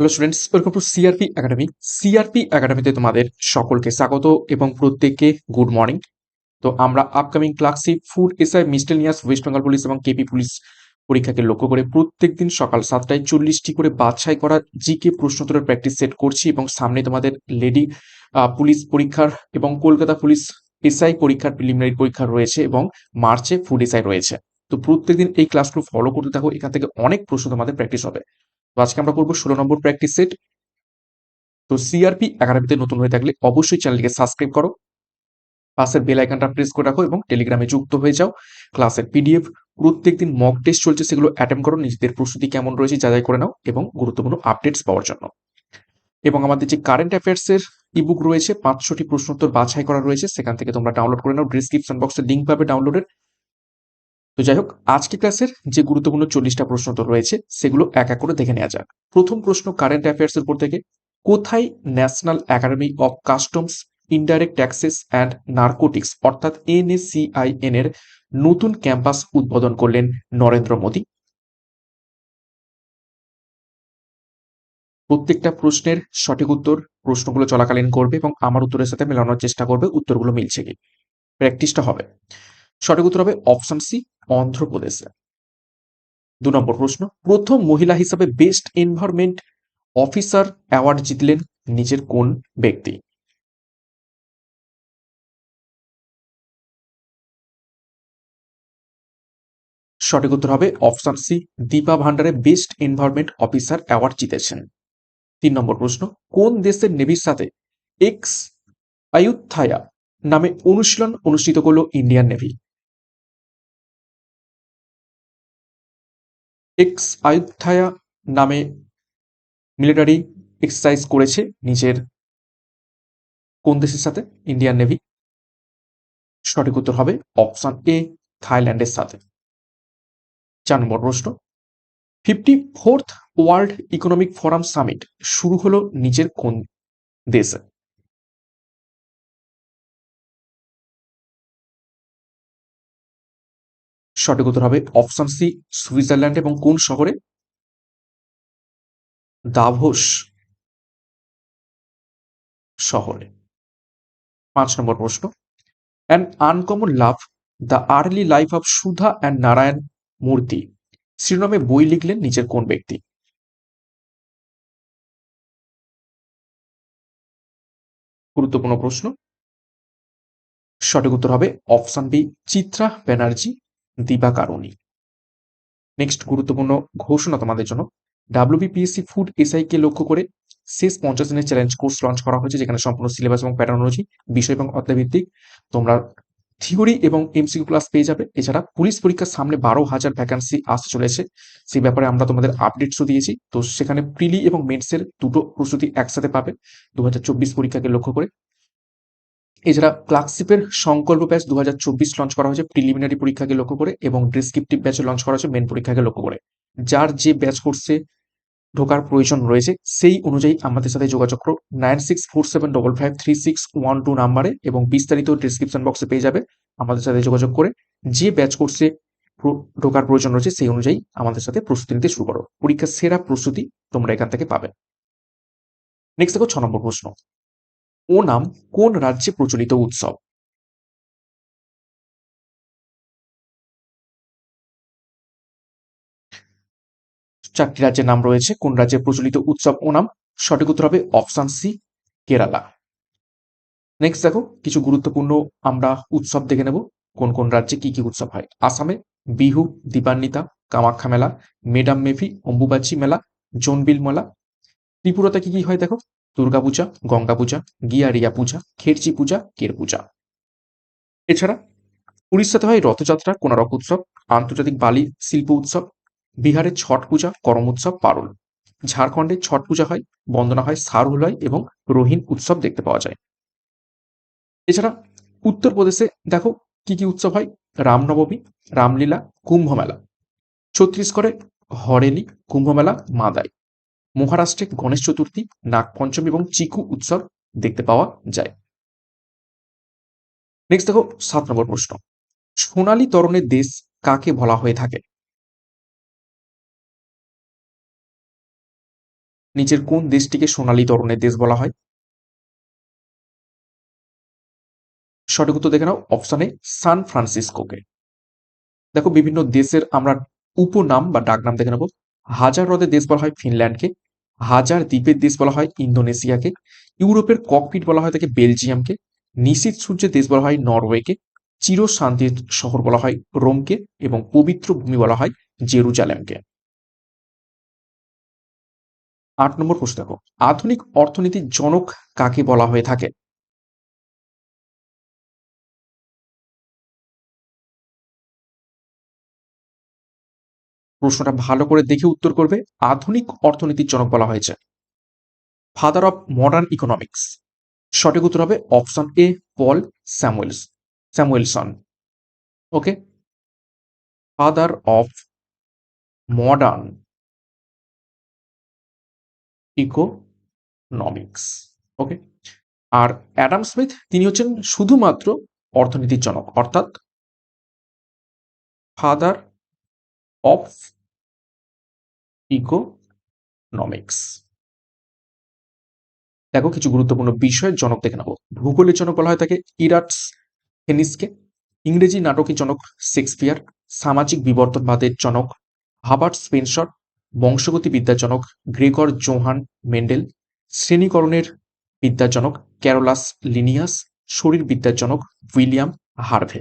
Hello students welcome to CRP academy CRP একাডেমিতে তোমাদের সকলকে স্বাগত এবং প্রত্যেককে গুড মর্নিং তো আমরা upcoming classic food SI miscellaneous West Bengal police এবং কেপি পুলিশ পরীক্ষাকে লক্ষ্য করে প্রত্যেক দিন সকাল সাতটায় চল্লিশটি করে বাছাই করা জিকে প্রশ্নোত্তরের প্র্যাকটিস সেট করছি এবং সামনে তোমাদের লেডি পুলিশ পরীক্ষার এবং কলকাতা পুলিশ এসআই পরীক্ষার প্রিলিমিনারি পরীক্ষা রয়েছে এবং মার্চে ফুড এসআই রয়েছে। তো প্রত্যেকদিন এই ক্লাসগুলো ফলো করতে থাকো, এখান থেকে অনেক প্রশ্ন তোমাদের প্র্যাকটিস হবে। আজকে আমরা করব ষোলো নম্বর প্র্যাকটিস সেট তো সিআরপি একাডেমিতে নতুন হয়ে থাকলে অবশ্যই চ্যানেলটিকে সাবস্ক্রাইব করো। পাশের বেল আইকনটা প্রেস করে রাখো এবং টেলিগ্রামে যুক্ত হয়ে যাও। ক্লাসের পিডিএফ প্রত্যেকদিন মক টেস্ট চলছে সেগুলো অ্যাটেম্প করো। নিজেদের প্রস্তুতি কেমন রয়েছে যাচাই করে নাও এবং গুরুত্বপূর্ণ আপডেটস পাওয়ার জন্য। এবং আমাদের যে কারেন্ট অ্যাফেয়ার্সের ইবুক রয়েছে, পাঁচশোটি প্রশ্নোত্তর বাছাই করা রয়েছে, সেখান থেকে তোমরা ডাউনলোড করে নাও। ডিসক্রিপশন বক্সে লিঙ্ক পাবে ডাউনলোডের তো যাই হোক আজকে ক্লাসের যে গুরুত্বপূর্ণ চল্লিশটা প্রশ্ন তো রয়েছে, সেগুলো এক এক করে দেখে নেওয়া যাক। প্রথম প্রশ্ন কারেন্ট অ্যাফেয়ার্স এর উপর থেকে, কোথায় national academy of customs indirect taxes and narcotics অর্থাৎ এনএসিআইএন এর নতুন ক্যাম্পাস উদ্বোধন করলেন নরেন্দ্র মোদী? প্রত্যেকটা প্রশ্নের সঠিক উত্তর প্রশ্নগুলো চলাকালীন করবে এবং আমার উত্তরের সাথে মেলানোর চেষ্টা করবে, উত্তরগুলো মিলছে কি? প্র্যাকটিসটা হবে। সঠিক উত্তর হবে অপশন সি, অন্ধ্রপ্রদেশে। দু নম্বর প্রশ্ন, প্রথম মহিলা হিসাবে বেস্ট এনভায়রনমেন্ট অফিসার অ্যাওয়ার্ড জিতলেন নিজের কোন ব্যক্তি? সঠিক উত্তর হবে অপশন সি, দীপা ভান্ডারে বেস্ট এনভায়রনমেন্ট অফিসার অ্যাওয়ার্ড জিতেছেন। তিন নম্বর প্রশ্ন, কোন দেশের নেভির সাথে এক্স আয়ুত্থায়া নামে অনুশীলন অনুষ্ঠিত করল ইন্ডিয়ান নেভি? এক্স আয়ুত্থায়া নামে মিলিটারি এক্সারসাইজ করেছে নিজের কোন দেশের সাথে? ইন্ডিয়ান নেভি সঠিক উত্তর হবে অপশন এ থাইল্যান্ডের সাথে। চার নম্বর প্রশ্ন। Fifty fourth world economic forum summit শুরু হলো নিজের কোন দেশে? সঠিক উত্তর হবে অপশন সি, সুইজারল্যান্ড এবং কোন শহরে? দাভোস শহরে। পাঁচ নম্বর প্রশ্ন। An uncommon love the early life of Sudha and Narayana Murthy শিরোনামে বই লিখলেন নিজের কোন ব্যক্তি? গুরুত্বপূর্ণ প্রশ্ন। সঠিক উত্তর হবে option B, Chitra Banerjee. Divakaruni. Next গুরুত্বপূর্ণ ঘোষণা তোমাদের জন্য। ডাব্লিউবিপিএসসি ফুড এসআই কে লক্ষ্য করে শেষ পঞ্চাশ দিনের চ্যালেঞ্জ কোর্স লঞ্চ করা হয়েছে, যেখানে সম্পূর্ণ সিলেবাস এবং প্যাটার্ন অনুযায়ী বিষয় এবং অধ্যায়ভিত্তিক তোমরা থিওরি এবং এমসিকিউ ক্লাস পেয়ে যাবে। এছাড়া পুলিশ পরীক্ষার সামনে বারো হাজার ভ্যাকান্সি আসতে চলেছে। সেই ব্যাপারে আমরা তোমাদের আপডেটসও দিয়েছি। তো সেখানে প্রিলি এবং মেন্সের দুটো প্রস্তুতি একসাথে পাবে। দু হাজার চব্বিশ পরীক্ষাকে লক্ষ্য করে এছাড়া ক্লার্কশিপের সংকল্প ব্যাচ দুহাজার চব্বিশ লঞ্চ করা হয়েছে। প্রিলিমিনারি পরীক্ষাকে লক্ষ্য করে এবং ডিসক্রিপটিভ ব্যাচে লঞ্চ করা হয়েছে মেন পরীক্ষাকে লক্ষ্য করে। যার যে ব্যাচ কোর্সে ঢোকার প্রয়োজন রয়েছে, সেই অনুযায়ী আমাদের সাথে যোগাযোগ করো। Nine six four seven double five three six one two নাম্বারে এবং বিস্তারিত ডিসক্রিপশন বক্সে পেয়ে যাবে। আমাদের সাথে যোগাযোগ করে যে ব্যাচ কোর্সে ঢোকার প্রয়োজন রয়েছে, সেই অনুযায়ী আমাদের সাথে প্রস্তুতি নিতে শুরু করো। পরীক্ষার সেরা প্রস্তুতি তোমরা এখান থেকে পাবে। নেক্সট দেখো ছ নম্বর প্রশ্ন। ওনাম কোন রাজ্যে প্রচলিত উৎসব? চারটি রাজ্যের নাম রয়েছে। কোন রাজ্যে প্রচলিত উৎসব ওনাম সঠিক উত্তর হবে অপশন সি, কেরালা। নেক্সট দেখো, কিছু গুরুত্বপূর্ণ আমরা উৎসব দেখে নেব। কোন কোন রাজ্যে কি কি উৎসব হয়? আসামে বিহু, দীপান্বিতা, কামাখ্যা মেলা, মেডাম মেফি, অম্বুবাচী মেলা, জোনবিল মেলা। ত্রিপুরাতে কি কি হয় দেখো? দুর্গা পূজা, গঙ্গা পূজা, গিয়ারিয়া পূজা খেরচি পূজা, কের পূজা। এছাড়া উড়িষ্যাতে হয় রথযাত্রা কোনারক উৎসব, আন্তর্জাতিক বালি, শিল্প উৎসব, বিহারের ছট পূজা, করম উৎসব, পারুল। ঝাড়খণ্ডে ছট পূজা হয়, বন্দনা হয় সারহুলয় এবং রোহিন উৎসব দেখতে পাওয়া যায়। এছাড়া উত্তরপ্রদেশে দেখো কি কি উৎসব হয়? রামনবমী, রামলীলা, কুম্ভ মেলা। ছত্তিশগড়ে হরেলি, কুম্ভ মেলা, মাদাই। মহারাষ্ট্রে গণেশ চতুর্থী, নাগপঞ্চমী এবং চিকু উৎসব দেখতে পাওয়া যায়। নেক্সট দেখো, সাত নম্বর প্রশ্ন। সোনালী তরণের দেশ কাকে বলা হয়ে থাকে? নিচের কোন দেশটিকে সোনালী তরণের দেশ বলা হয়? সঠিক উত্তর দেখে নাও, অপশানে সান ফ্রান্সিসকোকে। দেখো, বিভিন্ন দেশের আমরা উপনাম বা ডাকনাম দেখে নেব। হাজার হ্রদের দেশ বলা হয় ফিনল্যান্ডকে, হাজার দ্বীপের দেশ বলা হয় ইন্দোনেশিয়াকে, ইউরোপের ককপিট বলা হয় তাকে বেলজিয়ামকে নিশীত সূর্যের দেশ বলা হয় নরওয়েকে চির শান্তির শহর বলা হয় রোমকে এবং পবিত্র ভূমি বলা হয় জেরুজালেমকে। আট নম্বর প্রশ্ন দেখো, আধুনিক অর্থনীতির জনক কাকে বলা হয়ে থাকে? প্রশ্নটা ভালো করে দেখে উত্তর করবে। আধুনিক অর্থনীতির জনক বলা হয়েছে। ফাদার অফ মডার্ন ইকোনমিক্স সঠিক উত্তর হবে option A Paul Samuels Samuelson okay father of modern economics okay R Adam Smith তিনি হচ্ছেন শুধুমাত্র অর্থনীতির জনক, অর্থাৎ ফাদার অফ ইকোনমিক্স দেখো, কিছু গুরুত্বপূর্ণ বিষয়ের জনক দেখে নেব ভূগোলের জনক বলা হয় তাকে ইরাটস হেনিসকে। ইংরেজি নাটকের জনক শেক্সপিয়ার। সামাজিক বিবর্তনবাদের জনক হাবার্ট স্পেন্সর। বংশগতি বিদ্যার জনক গ্রেগর জোহান মেন্ডেল। শ্রেণীকরণের বিদ্যার জনক ক্যারোলাস লিনিয়াস। শরীর জনক উইলিয়াম হার্ভে।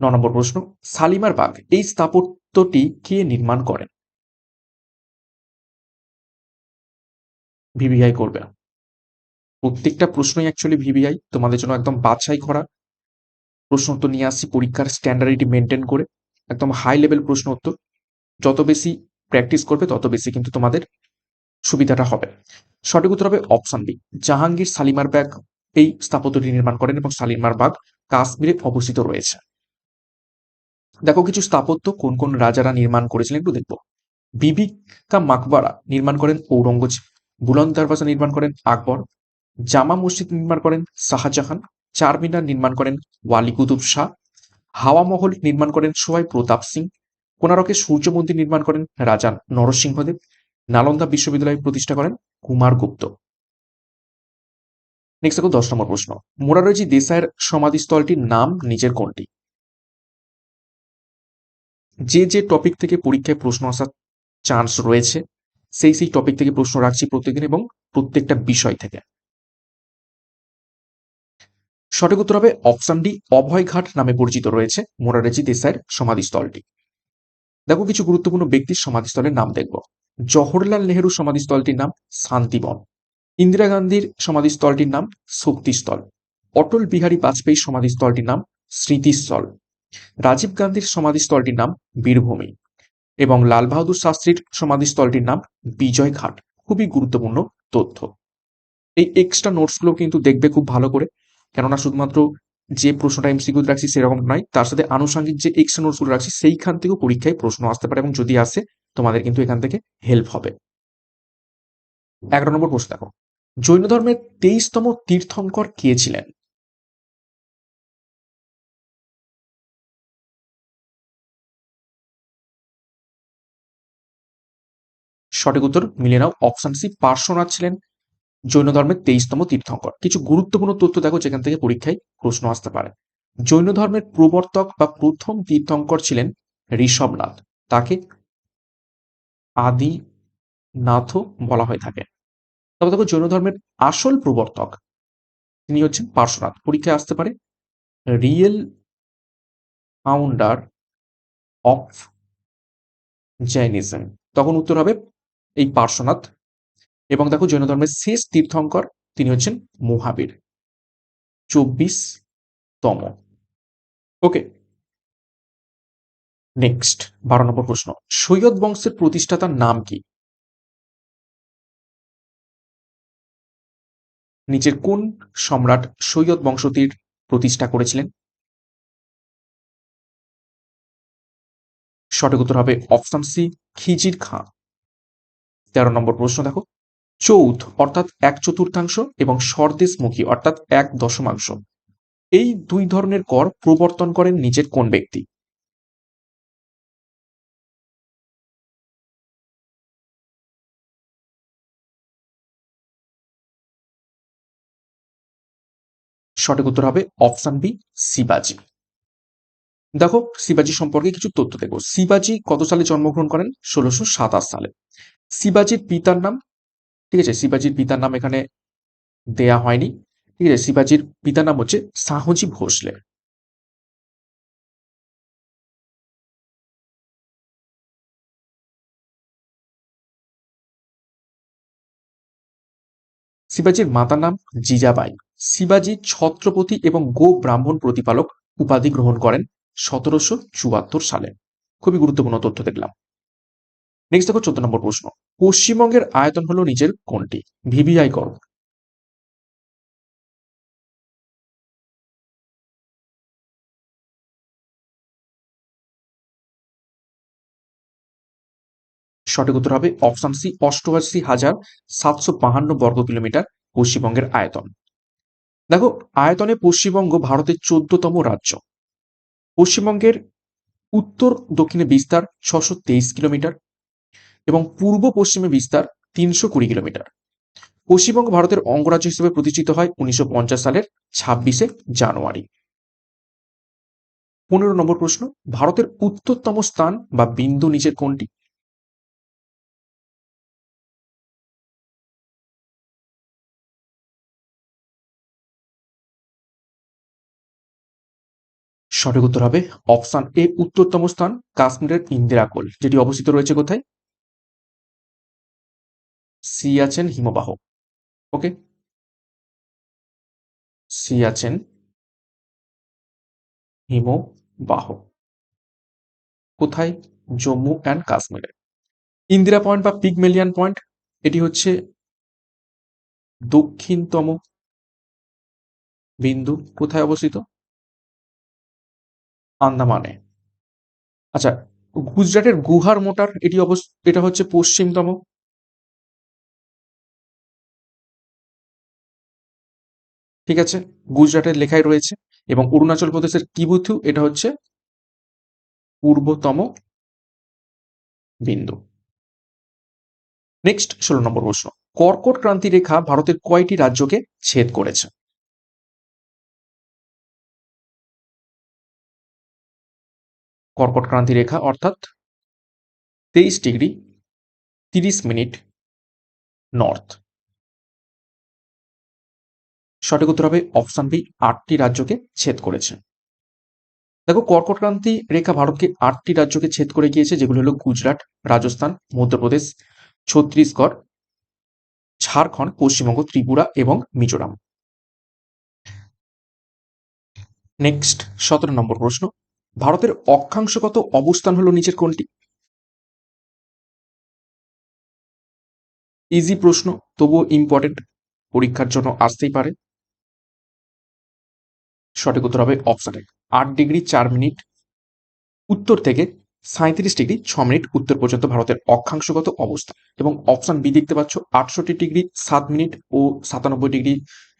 ন নম্বর প্রশ্ন, সালিমার বাগ এই স্থাপত্যটি কে নির্মাণ করেন? ভিভিআই করবে প্রত্যেকটা প্রশ্নই অ্যাকচুয়ালি ভিভিআই তোমাদের জন্য একদম বাছাই করা। প্রশ্ন উত্তর নিয়ে আসছি, পরীক্ষার স্ট্যান্ডার্ডিটি মেনটেন করে। একদম হাই লেভেল প্রশ্ন উত্তর। যত বেশি প্র্যাকটিস করবে, তত বেশি কিন্তু তোমাদের সুবিধাটা হবে। সঠিক উত্তর হবে অপশন বি জাহাঙ্গীর সালিমার বাগ এই স্থাপত্যটি নির্মাণ করেন এবং সালিমার বাগ কাশ্মীরে অবস্থিত রয়েছে। দেখো কিছু স্থাপত্য কোন কোন রাজারা নির্মাণ করেছিলেন, একটু দেখব। বিবিকা মাকবারা নির্মাণ করেন ঔরঙ্গজেব বুলন্দ দরওয়াজা নির্মাণ করেন আকবর, জামা মসজিদ নির্মাণ করেন শাহজাহান, চারমিনার নির্মাণ করেন ওয়ালি কুতুব শাহ, হাওয়া মহল নির্মাণ করেন সোহাই প্রতাপ সিং কোনারকে সূর্য মন্দির নির্মাণ করেন রাজা নরসিংহদেব, নালন্দা বিশ্ববিদ্যালয় প্রতিষ্ঠা করেন কুমার গুপ্ত। নেক্সট দেখো দশ নম্বর প্রশ্ন। মোরারজি দেশাইয়ের সমাধিস্থলটির নাম নিজের কোনটি? যে যে টপিক থেকে পরীক্ষায় প্রশ্ন আসার চান্স রয়েছে, সেই সেই টপিক থেকে প্রশ্ন রাখছি প্রত্যেকদিন এবং প্রত্যেকটা বিষয় থেকে। সঠিক উত্তর হবে অপশন ডি অভয়ঘাট নামে পরিচিত রয়েছে মোরারজি দেশাইয়ের সমাধিস্থলটি। দেখো কিছু গুরুত্বপূর্ণ ব্যক্তির সমাধিস্থলের নাম দেখব। জওহরলাল নেহেরু সমাধিস্থলটির নাম শান্তিবন। ইন্দিরা গান্ধীর সমাধিস্থলটির নাম শক্তিস্থল। অটল বিহারী বাজপেয়ীর সমাধিস্থলটির নাম স্মৃতিস্থল। রাজীব গান্ধীর সমাধিস্থলটির নাম বীরভূমি এবং লাল বাহাদুর শাস্ত্রীর সমাধিস্থলটির নাম বিজয় ঘাট। খুবই গুরুত্বপূর্ণ তথ্য। এই এক্সট্রা নোটসগুলো কিন্তু দেখবে খুব ভালো করে। কেননা শুধুমাত্র যে প্রশ্নটা এমসিকিউ রাখছি সেরকম নয়, তার সাথে আনুষঙ্গিক যে এক্সট্রা নোটসগুলো রাখছি সেইখান থেকেও পরীক্ষায় প্রশ্ন আসতে পারে এবং যদি আসে, তোমাদের কিন্তু এখান থেকে হেল্প হবে। এগারো নম্বর প্রশ্ন দেখো। জৈন ধর্মের তেইশতম তীর্থঙ্কর কে ছিলেন? সঠিক উত্তর মিলে নাও। অপশন সি পার্শ্বনাথ ছিলেন জৈন ধর্মের তেইশতম তীর্থঙ্কর। কিছু গুরুত্বপূর্ণ তথ্য দেখো যেখান থেকে পরীক্ষায় প্রশ্ন আসতে পারে। জৈন ধর্মের প্রবর্তক বা প্রথম তীর্থঙ্কর ছিলেন ঋষভনাথ। তাকে আদি নাথ বলা হয়ে থাকে। তবে দেখো জৈন ধর্মের আসল প্রবর্তক তিনি হচ্ছেন পার্শ্বনাথ। পরীক্ষায় আসতে পারে রিয়েল ফাউন্ডার অফ জৈনিজম। তখন উত্তর হবে এই পার্শ্বনাথ এবং দেখো জৈন ধর্মের শেষ তীর্থঙ্কর তিনি হচ্ছেন মহাবীর। চব্বিশ তম ওকে নেক্সট বারো নম্বর প্রশ্ন। সৈয়দ বংশের প্রতিষ্ঠাতার নাম কি? নিচের কোন সম্রাট সৈয়দ বংশটির প্রতিষ্ঠা করেছিলেন? সঠিক উত্তর হবে অপশন সি খিজির খাঁ তেরো নম্বর প্রশ্ন দেখো। চৌথ অর্থাৎ এক চতুর্থাংশ এবং স্বদেশমুখী অর্থাৎ এক দশমাংশ। এই দুই ধরনের কর প্রবর্তন করেন নিজের কোন ব্যক্তি? সঠিক উত্তর হবে অপশন বি, শিবাজি। দেখো, শিবাজি সম্পর্কে কিছু তথ্য দেখো। শিবাজি কত সালে জন্মগ্রহণ করেন? ষোলোশো সাতাশ সালে। শিবাজির পিতার নাম, ঠিক আছে? শিবাজির পিতার নাম এখানে দেয়া হয়নি, ঠিক আছে? শিবাজির পিতার নাম হচ্ছে শাহজি ভোসলে। শিবাজির মাতার নাম জিজাবাই। শিবাজি ছত্রপতি এবং গো ব্রাহ্মণ প্রতিপালক উপাধি গ্রহণ করেন সতেরোশো চুয়াত্তর সালে। খুবই গুরুত্বপূর্ণ তথ্য দেখলাম। নেক্সট দেখো চোদ্দ নম্বর প্রশ্ন। পশ্চিমবঙ্গের আয়তন হলো নিচের কোনটি? ভিভিআই করো। সঠিক উত্তর হবে অপশন সি, অষ্টআশি হাজার সাতশো বাহান্ন বর্গ কিলোমিটার পশ্চিমবঙ্গের আয়তন। দেখো, আয়তনে পশ্চিমবঙ্গ ভারতের চোদ্দতম রাজ্য। পশ্চিমবঙ্গের উত্তর দক্ষিণে বিস্তার ছশো তেইশ কিলোমিটার এবং পূর্ব পশ্চিমে বিস্তার তিনশো কুড়ি কিলোমিটার। পশ্চিমবঙ্গ ভারতের অঙ্গরাজ্য হিসেবে প্রতিষ্ঠিত হয় উনিশশো পঞ্চাশ সালের ছাব্বিশে জানুয়ারি। পনেরো নম্বর প্রশ্ন, ভারতের উত্তরতম স্থান বা বিন্দু নিচের কোনটি? সঠিক উত্তর হবে অপশন এ, উত্তরতম স্থান কাশ্মীরের ইন্দিরা কোল, যেটি অবস্থিত রয়েছে কোথায়? সিয়াচেন হিমবাহ ওকে সিয়াচেন হিমবাহ। কোথায়? জম্মু অ্যান্ড কাশ্মীরে। ইন্দিরা পয়েন্ট বা পিগমেলিয়ান পয়েন্ট, এটি হচ্ছে দক্ষিণতম বিন্দু, কোথায় অবস্থিত? আন্দামানে। আচ্ছা গুজরাটের গুহার মোটার এটি অবস্থ, এটা হচ্ছে পশ্চিমতম ঠিক আছে? গুজরাটের লেখাই রয়েছে এবং অরুণাচল প্রদেশের কিবুথু এটা হচ্ছে পূর্বতম বিন্দু। নেক্সট ষোলো নম্বর প্রশ্ন। কর্কট ক্রান্তি রেখা ভারতের কয়টি রাজ্যকে ছেদ করেছে? কর্কট ক্রান্তি রেখা অর্থাৎ তেইশ ডিগ্রি, তিরিশ মিনিট, নর্থ। সঠিক উত্তর হবে অপশন বি, আটটি রাজ্যকে ছেদ করেছে। দেখো, কর্কটক্রান্তি রেখা ভারতকে আটটি রাজ্যকে ছেদ করে গিয়েছে, যেগুলো হলো গুজরাট, রাজস্থান, মধ্যপ্রদেশ, ছত্তিশগড়, ঝাড়খণ্ড, পশ্চিমবঙ্গ, ত্রিপুরা এবং মিজোরাম। নেক্সট, সতেরো নম্বর প্রশ্ন। ভারতের অক্ষাংশগত অবস্থান হলো নিচের কোনটি? ইজি প্রশ্ন, তবুও ইম্পর্টেন্ট পরীক্ষার জন্য আসতেই পারে। সঠিক উত্তর হবে অপশন। এক আট ডিগ্রি চার মিনিট উত্তর থেকে সাঁত্রিশ ডিগ্রি ছ মিনিট উত্তর পর্যন্ত ভারতের অক্ষাংশগত অবস্থান এবং অপশন বি দেখতে পাচ্ছ, আটষট্টি ডিগ্রি সাত মিনিট ও সাতানব্বই ডিগ্রি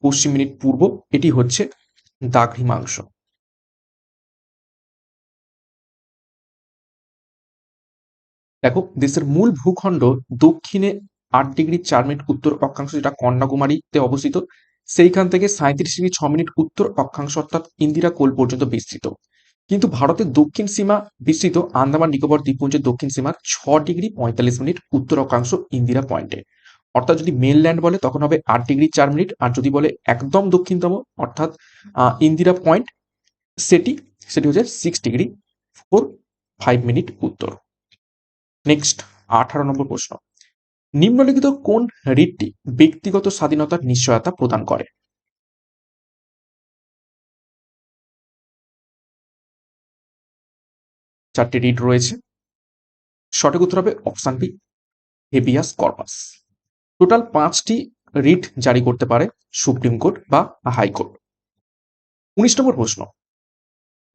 পশ্চিম মিনিট পূর্ব। এটি হচ্ছে দাঘ্রিমাংশ দেখো, দেশের মূল ভূখণ্ড দক্ষিণে আট ডিগ্রি চার মিনিট উত্তর অক্ষাংশ, যেটা কন্যাকুমারীতে অবস্থিত। সেইখান থেকে সাঁত্রিশ ডিগ্রি ছ মিনিট উত্তর অক্ষাংশ অর্থাৎ ইন্দিরা কোল পর্যন্ত বিস্তৃত। কিন্তু ভারতের দক্ষিণ সীমা বিস্তৃত, আন্দামান নিকোবর দ্বীপপুঞ্জের দক্ষিণ সীমার ছ ডিগ্রি পঁয়তাল্লিশ মিনিট উত্তর অক্ষাংশ ইন্দিরা পয়েন্টে অর্থাৎ যদি মেনল্যান্ড বলে, তখন হবে আট ডিগ্রি চার মিনিট, আর যদি বলে একদম দক্ষিণতম, অর্থাৎ ইন্দিরা পয়েন্ট সেটি সেটি হচ্ছে six degree four five minute উত্তর। নেক্সট আঠারো নম্বর প্রশ্ন। নিম্নলিখিত কোন রিটটি ব্যক্তিগত স্বাধীনতার নিশ্চয়তা প্রদান করে? চারটি রিট রয়েছে। সঠিক উত্তর হবে option B, habeas corpus. Total পাঁচটি রিট জারি করতে পারে সুপ্রিম কোর্ট বা হাইকোর্ট উনিশ নম্বর প্রশ্ন।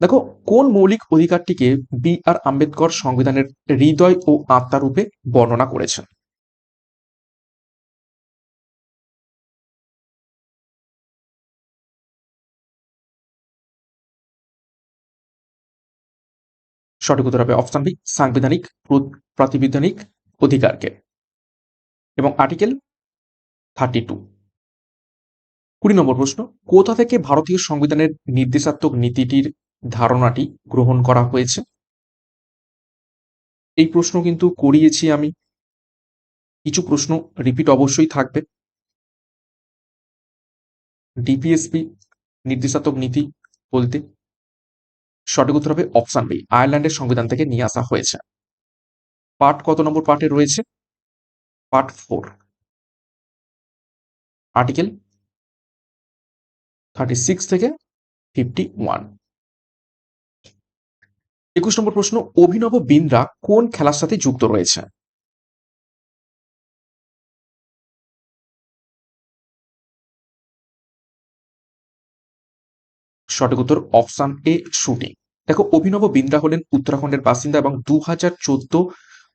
দেখো, কোন মৌলিক অধিকারটিকে বি আর আম্বেদকর সংবিধানের হৃদয় ও আত্মারূপে বর্ণনা করেছেন? সঠিক উত্তর হবে অপশন বি সাংবিধানিক প্রাতিবিধানিক অধিকারকে। এবং আর্টিকেল থার্টি টু কুড়ি নম্বর প্রশ্ন, কোথা থেকে ভারতীয় সংবিধানের নির্দেশাত্মক নীতিটির ধারণাটি গ্রহণ করা হয়েছে? এই প্রশ্ন কিন্তু করিয়েছি আমি। কিছু প্রশ্ন রিপিট অবশ্যই থাকবে। ডিপিএসপি নির্দেশাত্মক নীতি বলতে। সঠিক উত্তর হবে অপশন বি, আয়ারল্যান্ডের সংবিধান থেকে নিয়ে আসা হয়েছে। পার্ট কত নম্বর পার্টে রয়েছে? Part four. Article thirty six থেকে ফিফটি ওয়ান। একুশ নম্বর প্রশ্ন, অভিনব বিন্দ্রা কোন খেলার সাথে যুক্ত রয়েছে? সঠিক উত্তর অপশান এ, শুটিং। দেখো, অভিনব বিন্দ্রা হলেন উত্তরাখণ্ডের বাসিন্দা এবং দু হাজার চোদ্দ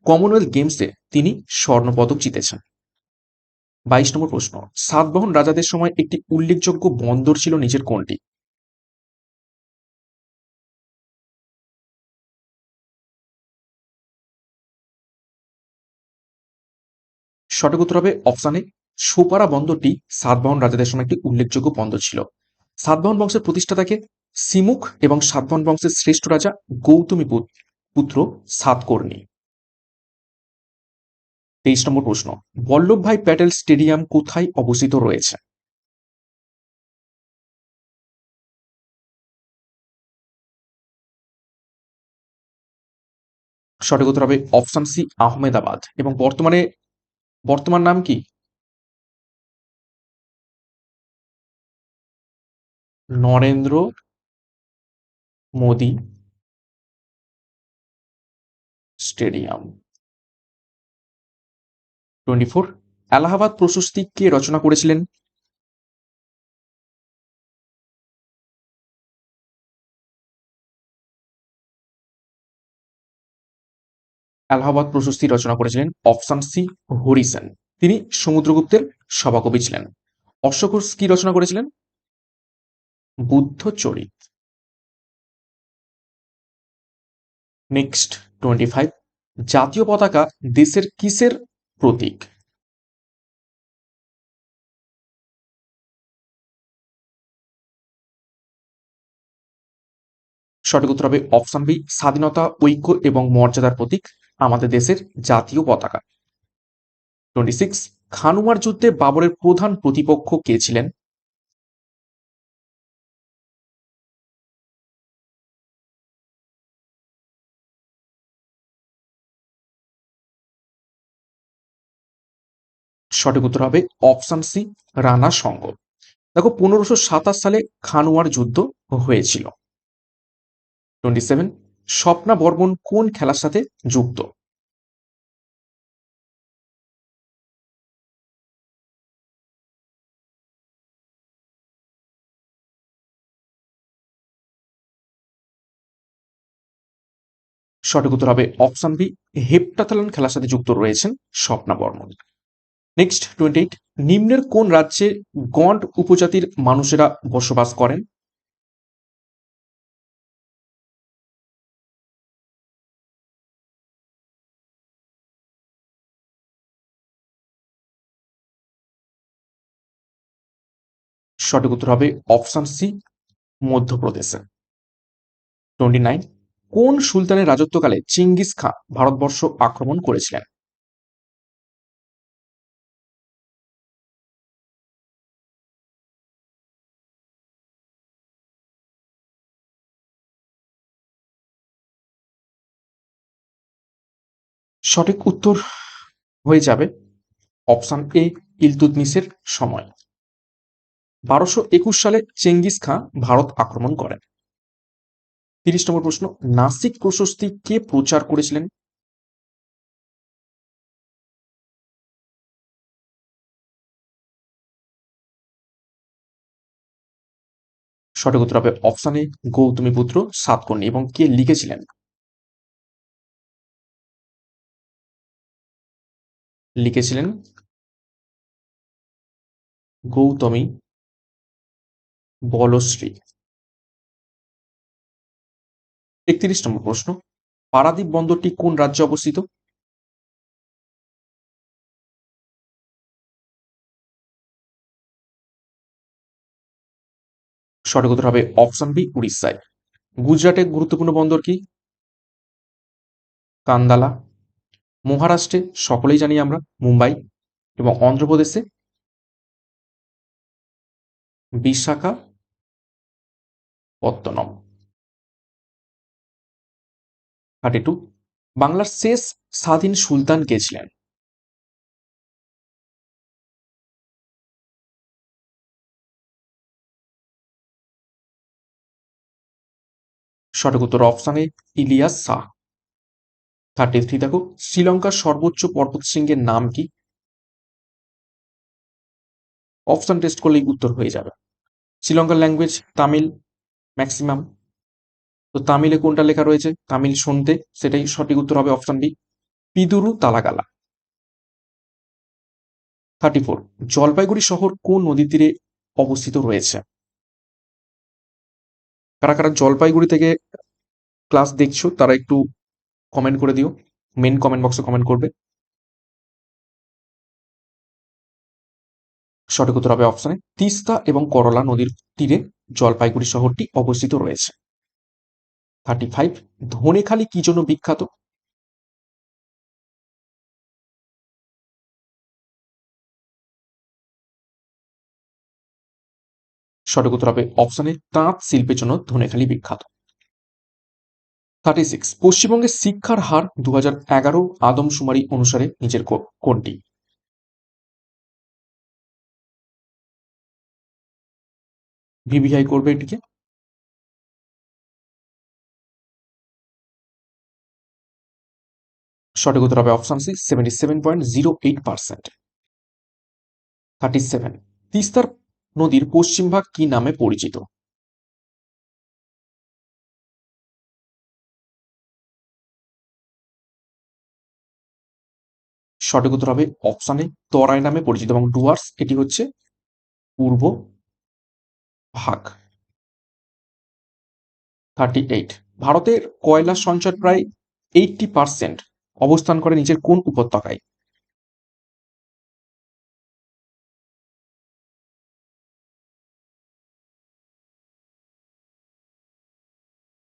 কমনওয়েলথ গেমসে তিনি স্বর্ণপদক জিতেছেন। বাইশ নম্বর প্রশ্ন, সাতবাহন রাজাদের সময় একটি উল্লেখযোগ্য বন্দর ছিল নিজের কোনটি? সঠিক উত্তর হবে অপশানে সোপারা বন্দরটি সাতবাহন রাজাদের সময় একটি উল্লেখযোগ্য বন্দর ছিল। সাতবাহন বংশের প্রতিষ্ঠাতাকে সিমুখ এবং সাতবাহন বংশের শ্রেষ্ঠ রাজা গৌতমী পুত্র সাতকর্ণী। তেইশ নম্বর প্রশ্ন বল্লভভাই প্যাটেল স্টেডিয়াম কোথায় অবস্থিত রয়েছে? সঠিক উত্তর হবে অপশন সি, আহমেদাবাদ। এবং বর্তমানে, বর্তমান নাম কি? Narendra Modi stadium. Twenty four, Allahabad Prashasti কে রচনা করেছিলেন? এলাহাবাদ প্রশস্তি রচনা করেছিলেন অপশন সি হরিসেন। তিনি সমুদ্রগুপ্তের সভাকবি ছিলেন। অশ্বঘোষ কি রচনা করেছিলেন? বুদ্ধ চরিত নেক্সট টোয়েন্টি ফাইভ জাতীয় পতাকা দেশের কিসের প্রতীক? সঠিক উত্তর হবে অপশন বি স্বাধীনতা, ঐক্য এবং মর্যাদার প্রতীক আমাদের দেশের জাতীয় পতাকা। টোয়েন্টি সিক্স খানুমার যুদ্ধে বাবরের প্রধান প্রতিপক্ষ কে ছিলেন? সঠিক উত্তর হবে অপশন সি, রানা সঙ্গ দেখো, পনেরোশো সাতাশ সালে খানোয়ার যুদ্ধ হয়েছিল। টোয়েন্টি সেভেন স্বপ্না বর্মন কোন খেলার সাথে যুক্ত? সঠিক উত্তর হবে অপশন বি, হেপ্টাথালন খেলার সাথে যুক্ত রয়েছেন Swapna Barman. Next twenty eight নিম্নের কোন রাজ্যে গন্ড উপজাতির মানুষেরা বসবাস করেন? সঠিক উত্তর হবে অপশন সি, মধ্যপ্রদেশে। টোয়েন্টি নাইন কোন সুলতানের রাজত্বকালে চিঙ্গিস খাঁ ভারতবর্ষ আক্রমণ করেছিলেন? সঠিক উত্তর হয়ে যাবে অপশান এ ইলতুতমিসের সময়। বারোশো একুশ সালে চেঙ্গিস খাঁ ভারত আক্রমণ করেন। তিরিশ নম্বর প্রশ্ন, নাসিক প্রশস্তি কে প্রচার করেছিলেন? সঠিক উত্তর হবে অপশানে গৌতমী পুত্র সাতকর্ণী। এবং কে লিখেছিলেন? লিখেছিলেন গৌতমী বলশ্রী। একত্রিশ নম্বর প্রশ্ন পারাদ্বীপ বন্দরটি কোন রাজ্যে অবস্থিত? সঠিক উত্তর হবে অপশন বি, উড়িষ্যায়। গুজরাটের গুরুত্বপূর্ণ বন্দর কি? কান্দালা। মহারাষ্ট্রে সকলেই জানি আমরা, মুম্বাই এবং অন্ধ্রপ্রদেশে। বিশাখা, পত্তনম। Thirty two. বাংলার শেষ স্বাধীন সুলতান কে ছিলেন? সঠিক উত্তর অপশানে ইলিয়াস শাহ। থার্টি থ্রি, দেখো, শ্রীলঙ্কার সর্বোচ্চ পর্বতশৃঙ্গের নাম কি? অপশন টেস্ট করলেই উত্তর হয়ে যাবে। শ্রীলঙ্কার ল্যাঙ্গুয়েজ তামিল ম্যাক্সিমাম তো তামিলে কোনটা লেখা রয়েছে? তামিল শুনতে, সেটাই সঠিক উত্তর হবে option B Pidurutalagala. Thirty four Jalpaiguri শহর কোন নদীর তীরে অবস্থিত রয়েছে? কারা কারা জলপাইগুড়ি থেকে ক্লাস দেখছ, তারা একটু কমেন্ট করে দিও। মেন কমেন্ট বক্সে কমেন্ট করবে। সঠিক উত্তর হবে অপশনে তিস্তা এবং করলা নদীর তীরে জলপাইগুড়ি শহরটি অবস্থিত রয়েছে। থার্টি ফাইভ ধনেখালি কি জন্য বিখ্যাত? সঠিক উত্তর হবে অপশনে তাঁত শিল্পের জন্য ধনেখালি বিখ্যাত। থার্টি সিক্স পশ্চিমবঙ্গের শিক্ষার হার দু হাজার এগারো আদমশুমারি অনুসারে নিচের কোনটি? ভিভিআই করবে এটিকে। সঠিক উত্তর হবে option C seventy seven point zero eight percent thirty seven তিস্তার নদীর পশ্চিম ভাগ কি নামে পরিচিত? সঠিক উত্তর হবে অপশানে তরাই নামে পরিচিত এবং ডুয়ার্স এটি হচ্ছে পূর্ব ভাগ। থার্টি এইট ভারতের কয়লা সঞ্চয় প্রায় এইটটি পার্সেন্ট অবস্থান করে নিচের কোন উপত্যকায়?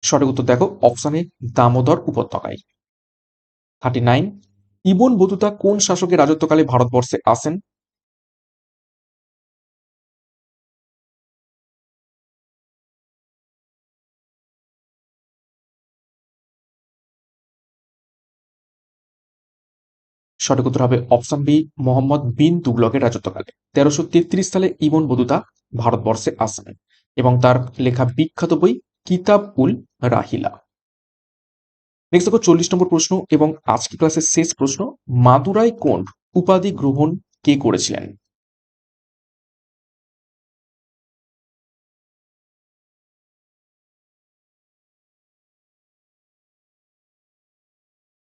সঠিক উত্তর দেখো অপশানে দামোদর উপত্যকায়। থার্টি নাইন ইবন বতুতা কোন শাসকের রাজত্বকালে ভারতবর্ষে আসেন সঠিক উত্তর হবে অপশন বি, মোহাম্মদ বিন তুগলকের রাজত্বকালে। তেরোশো তেত্রিশ সালে ইবন বদুতা ভারতবর্ষে আসেন এবং তার লেখা বিখ্যাত বই কিতাব উল রাহিলা। নেক্সট দেখো চল্লিশ নম্বর প্রশ্ন এবং আজকে ক্লাসের শেষ প্রশ্ন, মাদুরাই কোন্ড উপাধি গ্রহণ কে করেছিলেন?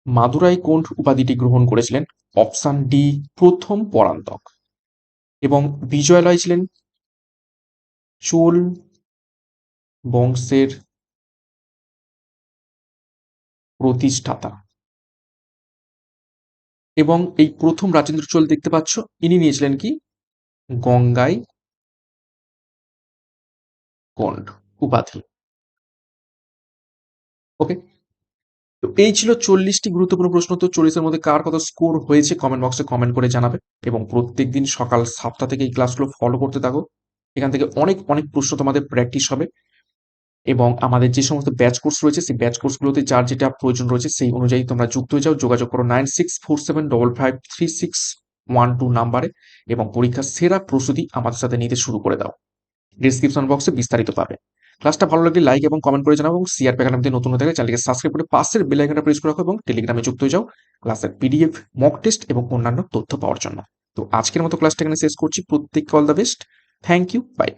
মাদুরাই কোন্ড উপাধিটি গ্রহণ করেছিলেন? অপশান ডি প্রথম পরান্তক। এবং বিজয়ালয় ছিলেন চোল বংশের প্রতিষ্ঠাতা। এবং এই প্রথম রাজেন্দ্র চোল দেখতে পাচ্ছ? ইনি নিয়েছিলেন কি? গঙ্গাই কন্ড, উপাধি। ওকে তো এই ছিল চল্লিশটি গুরুত্বপূর্ণ প্রশ্ন। তো চল্লিশের মধ্যে কার কত স্কোর হয়েছে কমেন্ট বক্সে কমেন্ট করে জানাবে। এবং প্রত্যেক দিন সকাল সাতটা থেকে এই ক্লাসগুলো ফলো করতে থাকো। এখান থেকে অনেক অনেক প্রশ্ন তোমাদের প্র্যাকটিস হবে। এবং আমাদের যে সমস্ত ব্যাচ কোর্স রয়েছে, সেই ব্যাচ কোর্সগুলোতে যার যেটা প্রয়োজন রয়েছে, সেই অনুযায়ী তোমরা যুক্ত হয়ে যাও। যোগাযোগ করো nine six four seven double five three six one two নাম্বারে এবং পরীক্ষার সেরা প্রস্তুতি আমাদের সাথে নিতে শুরু করে দাও। ডিসক্রিপশন বক্সে বিস্তারিত পাবে। ক্লাসটা ভালো লাগলে লাইক এবং কমেন্ট করে জানাও এবং সিআর প্যাকাডামিতে নতুন গেলে চ্যানেলকে সাবস্ক্রাইব করে পাশের বেল আইকনটা প্রেস করে রাখো এবং টেলিগ্রামে যুক্ত হয়ে যাও ক্লাসের পিডিএফ মক টেস্ট এবং অন্যান্য তথ্য পাওয়ার জন্য। তো আজকের মতো ক্লাসটা এখানে শেষ করছি। প্রত্যেককে all the best thank you bye